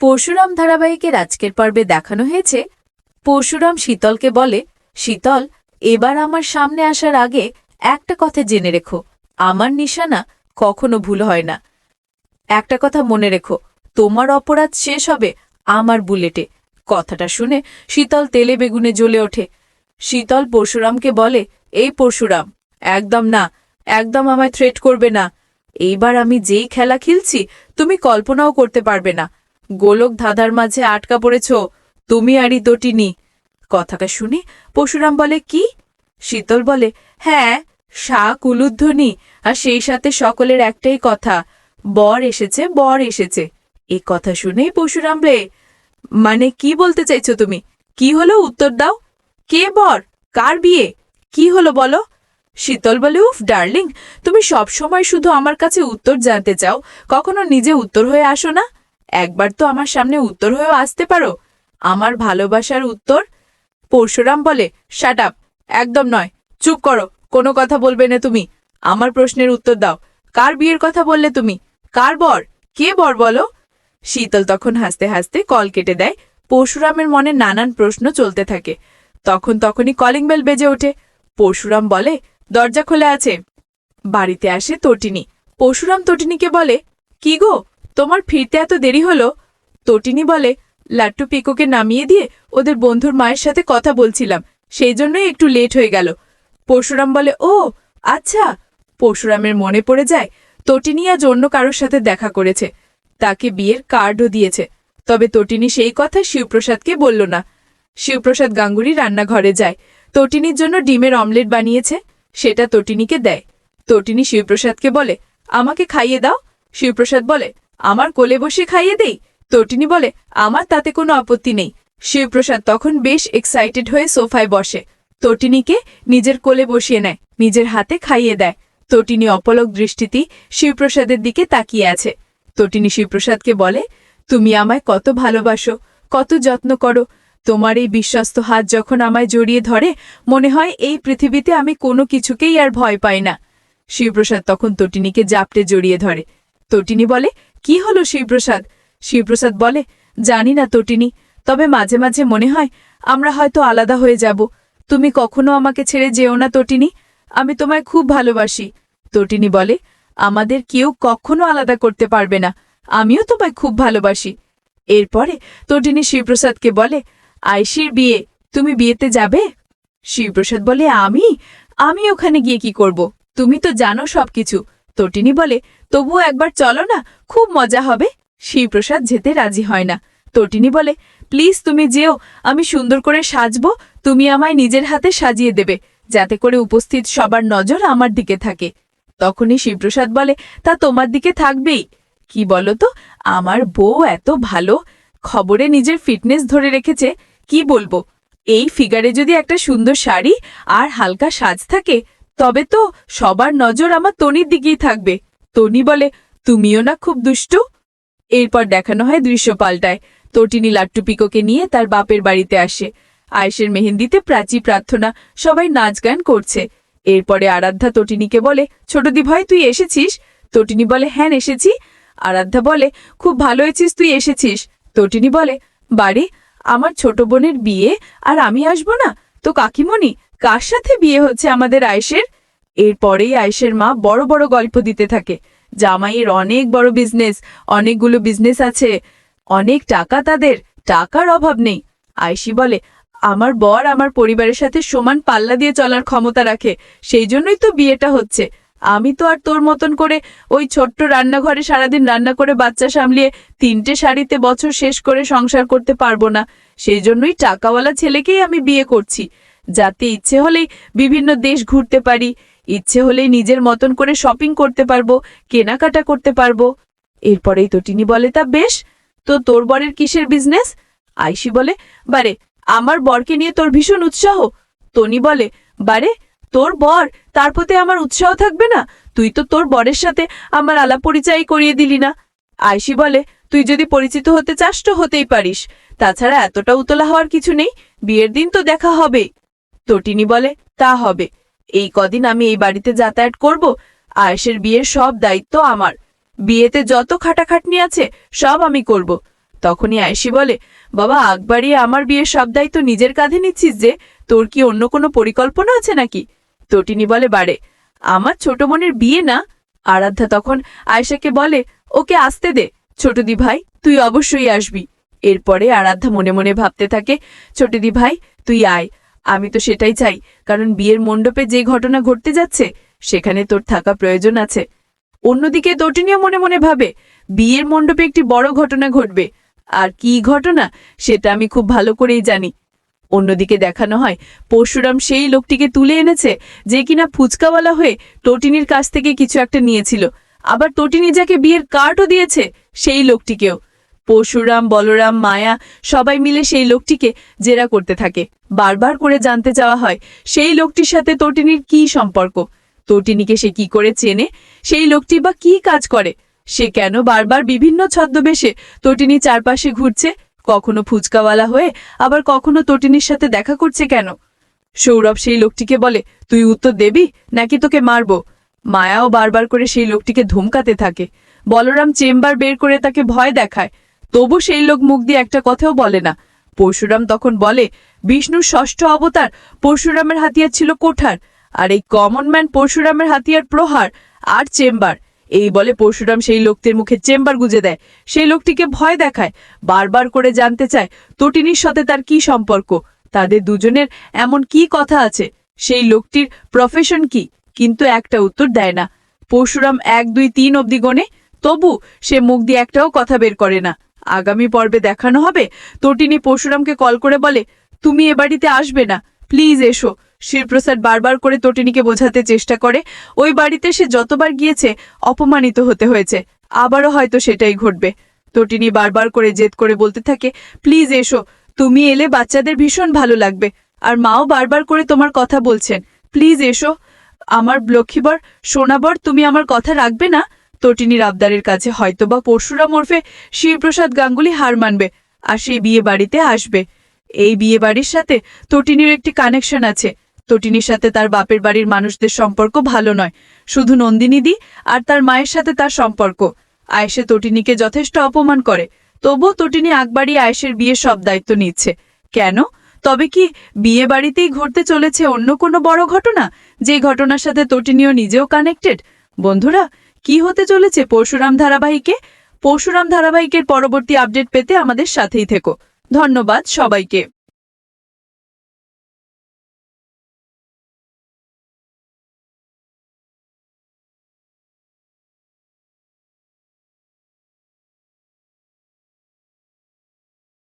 পরশুরাম ধারাবাহিকের আজকের পর্বে দেখানো হয়েছে। পরশুরাম শীতলকে বলে, শীতল, এবার আমার সামনে আসার আগে একটা কথা জেনে রেখো। আমার নিশানা কখনো ভুল হয় না। একটা কথা মনে রেখো, তোমার অপরাধ শেষ হবে আমার বুলেটে কথাটা শুনে শীতল তেলে বেগুনে জ্বলে ওঠে। শীতল পরশুরামকে বলে, এই পরশুরাম, একদম না, একদম আমায় থ্রেট করবে না। এইবার আমি যেই খেলা খেলছি, তুমি কল্পনাও করতে পারবে না। গোলক ধাঁধার মাঝে আটকা পড়েছ, তুমি আরই দটিনি কথাটা শুনে পরশুরাম বলে, কি? শীতল বলে হ্যাঁ শাক উলুধ্বনি আর সেই সাথে সকলের একটাই কথা, বর এসেছে বর এসেছে। এ কথা শুনেই পরশুরাম রে মানে কি বলতে চাইছো তুমি? কি হলো উত্তর দাও? কে বর? কার বিয়ে? কি হলো বলো? শীতল বলে, উফ, ডার্লিং, তুমি সব সময় শুধু আমার কাছে উত্তর জানতে চাও, কখনো নিজে উত্তর হয়ে আসো না? একবার তো আমার সামনে উত্তর হয়েও আসতে পারো। আমার ভালোবাসার উত্তর? পরশুরাম বলে শাট আপ একদম নয়, চুপ করো, কোনো কথা বলবে না তুমি। আমার প্রশ্নের উত্তর দাও। কার বিয়ের কথা বললে তুমি? কার বর? কে বর বলো? শীতল তখন হাসতে হাসতে কল কেটে দেয়। পরশুরামের মনে নানান প্রশ্ন চলতে থাকে। তখন তখনই কলিং বেল বেজে ওঠে। পরশুরাম বলে, দরজা খোলা আছে। বাড়িতে আসে তটিনী। পরশুরাম তটিনীকে বলে, কি গো? তোমার ফিরতে এত দেরি হলো? তটিনী বলে, লাট্টু পিকোকে নামিয়ে দিয়ে ওদের বন্ধুর মায়ের সাথে কথা বলছিলাম, সেই জন্যই একটু লেট হয়ে গেল। পরশুরাম বলে, ও আচ্ছা। পরশুরামের মনে পড়ে যায়, তটিনী আজ অন্য কারোর সাথে দেখা করেছে। তাকে বিয়ের কার্ডও দিয়েছে। তবে তটিনী সেই কথা শিবপ্রসাদকে বলল না। শিবপ্রসাদ গাঙ্গুলি রান্নাঘরে যায়। তটিনীর জন্য ডিমের অমলেট বানিয়েছে, সেটা তটিনীকে দেয়। তটিনী শিবপ্রসাদকে বলে, আমাকে খাইয়ে দাও। শিবপ্রসাদ বলে আমার কোলে বসে খাইয়ে দেই? তটিনী বলে, আমার তাতে কোনো আপত্তি নেই। শিবপ্রসাদ তখন বেশ এক্সাইটেড হয়ে সোফায় বসে। তটিনীকে নিজের কোলে বসিয়ে নেয়, নিজের হাতে খাইয়ে দেয়। তটিনী অপলক দৃষ্টিতে শিবপ্রসাদের দিকে তাকিয়ে আছে। তটিনী শিবপ্রসাদকে বলে, তুমি আমায় কত ভালোবাসো, কত যত্ন করো। তোমার এই বিশ্বস্ত হাত যখন আমায় জড়িয়ে ধরে, মনে হয় এই পৃথিবীতে আমি কোনো কিছুকেই আর ভয় পাই না। শিবপ্রসাদ তখন তটিনীকে জাপটে জড়িয়ে ধরে। তটিনী বলে কি হলো শিবপ্রসাদ? শিবপ্রসাদ বলে, জানি না তটিনী, তবে মাঝে মাঝে মনে হয় আমরা হয়তো আলাদা হয়ে যাব। তুমি কখনো আমাকে ছেড়ে যেও না তটিনী, আমি তোমায় খুব ভালোবাসি। তটিনী বলে, আমাদের কেউ কখনো আলাদা করতে পারবে না, আমিও তোমায় খুব ভালোবাসি। এরপরে তটিনী শিবপ্রসাদকে বলে আয়সির বিয়ে, তুমি বিয়েতে যাবে? শিবপ্রসাদ বলে, আমি? আমি ওখানে গিয়ে কি করব? তুমি তো জানো সবকিছু। তটিনী বলে তবুও একবার চলো না, খুব মজা হবে। শিবপ্রসাদ যেতে রাজি হয় না। তটিনী বলে, প্লিজ তুমি যেও, আমি সুন্দর করে সাজবো, তুমি আমায় নিজের হাতে সাজিয়ে দেবে, যাতে করে উপস্থিত সবার নজর আমার দিকে থাকে। তখনই শিবপ্রসাদ বলে, তা তোমার দিকে থাকবেই। কি বলো তো, আমার বউ এত ভালো, খবরে নিজের ফিটনেস ধরে রেখেছে, কি বলব? এই ফিগারে যদি একটা সুন্দর শাড়ি আর হালকা সাজ থাকে তবে তো সবার নজর আমার তনির দিকেই থাকবে। তনি বলে, তুমিও না খুব দুষ্টু? এরপর দেখানো হয় দৃশ্য পাল্টায়। তটিনী লাট্টু পিকোকে নিয়ে তার বাপের বাড়িতে আসে। আয়েশের মেহেন্দিতে প্রাচী প্রার্থনা, সবাই নাচ গান করছে। এরপরে আরাধ্যা তটিনীকে বলে, ছোট দিভাই, তুই এসেছিস? তটিনী বলে হ্যাঁ এসেছি। আরাধ্যা বলে, খুব ভালো হয়েছিস, তুই এসেছিস? তটিনী বলে, বাড়ি, আমার ছোট বোনের বিয়ে, আর আমি আসব না? তো কাকিমণি কার সাথে বিয়ে হচ্ছে আমাদের আয়েশের? এরপরেই আয়েশের মা বড় বড় গল্প দিতে থাকে। জামাইয়ের অনেক বড় বিজনেস অনেকগুলো বিজনেস আছে। অনেক টাকা তাদের, টাকার অভাব নেই। আয়েশি বলে, আমার বর আমার পরিবারের সাথে সমান পাল্লা দিয়ে চলার ক্ষমতা রাখে, সেই জন্যই তো বিয়েটা হচ্ছে। আমি তো আর তোর মতন করে ওই ছোট্ট রান্নাঘরে সারাদিন রান্না করে বাচ্চা সামলিয়ে তিনটে শাড়িতে বছর শেষ করে সংসার করতে পারব না। সেই জন্যই টাকাওয়ালা ছেলেকেই আমি বিয়ে করছি। যাতে ইচ্ছে হলেই বিভিন্ন দেশ ঘুরতে পারি, ইচ্ছে হলেই নিজের মতন করে শপিং করতে পারব, কেনাকাটা করতে পারব। এরপরেই তো টিনি বলে, তা বেশ, তো তোর বরের কিসের বিজনেস আইসি বলে, বারে, আমার বরকে নিয়ে তোর ভীষণ উৎসাহ। তনি বলে, বারে, তোর বর, তার প্রতি আমার উৎসাহ থাকবে না? তুই তো তোর বরের সাথে আমার আলাপ পরিচয় করিয়ে দিলি না। আয়সি বলে, তুই যদি পরিচিত হতে চাস তো হতেই পারিস। তাছাড়া এতটা উতলা হওয়ার কিছু নেই, বিয়ের দিন তো দেখা হবেই। তটিনী বলে, তা হবে। এই কদিন আমি এই বাড়িতে যাতায়াত করব, আয়েশের বিয়ের সব দায়িত্ব আমার। বিয়েতে যত খাটাখাটনি আছে, সব আমি করব। তখনই আয়েশি বলে, বাবা বাড়িয়ে আমার বিয়ের সব দায়িত্ব নিজের কাঁধে নিচ্ছিস যে, তোর কি অন্য কোনো পরিকল্পনা আছে নাকি? তটিনী বলে বাড়ে আমার ছোট বোনের বিয়ে না? আরাধ্যা তখন আয়েশাকে বলে, ওকে আসতে দে, ছোট দি ভাই, তুই অবশ্যই আসবি। এরপরে আরাধ্যা মনে মনে ভাবতে থাকে, ছোট দি ভাই, তুই আয় আমি তো সেটাই চাই, কারণ বিয়ের মণ্ডপে যে ঘটনা ঘটতে যাচ্ছে, সেখানে তোর থাকা প্রয়োজন আছে। অন্যদিকে তটিনীও মনে মনে ভাবে, বিয়ের মণ্ডপে একটি বড় ঘটনা ঘটবে। আর কি ঘটনা, সেটা আমি খুব ভালো করেই জানি। অন্যদিকে দেখানো হয়, পরশুরাম সেই লোকটিকে তুলে এনেছে, যে কিনা ফুচকাওয়ালা হয়ে টটিনির কাছ থেকে কিছু একটা নিয়েছিল। আবার টটিনি যাকে বিয়ের কার্ডও দিয়েছে, সেই লোকটিকেও। পরশুরাম, বলরাম, মায়া, সবাই মিলে সেই লোকটিকে জেরা করতে থাকে। বারবার করে জানতে চাওয়া হয়, সেই লোকটির সাথে তটিনীর কি সম্পর্ক? তটিনীকে সে কি করে চেনে? সেই লোকটি বা কি কাজ করে? সে কেন বারবার বিভিন্ন ছদ্মবেশে তটিনী চারপাশে ঘুরছে? কখনো ফুচকাওয়ালা হয়ে, আবার কখনো তটিনীর সাথে দেখা করছে কেন? সৌরভ সেই লোকটিকে বলে, তুই উত্তর দেবি? নাকি তোকে মারব? মায়াও বারবার করে সেই লোকটিকে ধমকাতে থাকে। বলরাম চেম্বার বের করে তাকে ভয় দেখায়। তবু সেই লোক মুখ দিয়ে একটা কথাও বলে না। পরশুরাম তখন বলে, বিষ্ণুর ষষ্ঠ অবতার পরশুরামের হাতিয়ার ছিল কোঠার, আর এই কমন ম্যান পরশুরামের হাতিয়ার প্রহার আর চেম্বার। এই বলে পরশুরাম সেই লোকটির মুখে চেম্বার গুজে দেয়। সেই লোকটিকে ভয় দেখায়, বারবার করে জানতে চায় তটিনীর সাথে তার কি সম্পর্ক, তাদের দুজনের এমন কি কথা আছে, সেই লোকটির প্রফেশন কি, কিন্তু একটা উত্তর দেয় না। পরশুরাম এক, দুই, তিন অব্দি গণে তবু সে মুখ দিয়ে একটাও কথা বের করে না। আগামী পর্বে দেখানো হবে? তটিনী পরশুরামকে কল করে বলে, তুমি এ বাড়িতে আসবে না। প্লিজ এসো। শিবপ্রসাদ বারবার করে তটিনীকে বোঝাতে চেষ্টা করে। ওই বাড়িতে সে যতবার গিয়েছে, অপমানিত হতে হয়েছে। আবারও হয়তো সেটাই ঘটবে। তটিনী বারবার করে জেদ করে বলতে থাকে, প্লিজ এসো। তুমি এলে বাচ্চাদের ভীষণ ভালো লাগবে। আর মাও বারবার করে তোমার কথা বলছেন। প্লিজ এসো। আমার লক্ষ্মীবর, সোনাবর, তুমি আমার কথা রাখবে না? তটিনীর আবদারের কাছে হয়তোবা পরশুরাম ওরফে শিবপ্রসাদ গাঙ্গুলি হার মানবে, আর সেই বিয়ে বাড়িতে আসবে। এই বিয়ে বাড়ির সাথে তটিনীর একটি কানেকশন আছে। তটিনীর সাথে তার বাপের বাড়ির মানুষদের সম্পর্ক ভালো নয়। শুধু নন্দিনীদি আর তার মায়ের সাথে তার সম্পর্ক। আয়েশে তটিনীকে যথেষ্ট অপমান করে। তবুও তটিনী আকবাড়ি আয়েশের বিয়ের সব দায়িত্ব নিচ্ছে। কেন? তবে কি বিয়ে বাড়িতেই ঘটতে চলেছে অন্য কোনো বড় ঘটনা? যে ঘটনার সাথে তটিনীও নিজেও কানেক্টেড বন্ধুরা কি হতে চলেছে পরশুরাম ধারাবাহিকে? পরশুরাম ধারাবাহিকের পরবর্তী আপডেট পেতে আমাদের সাথেই থেকো। ধন্যবাদ সবাইকে।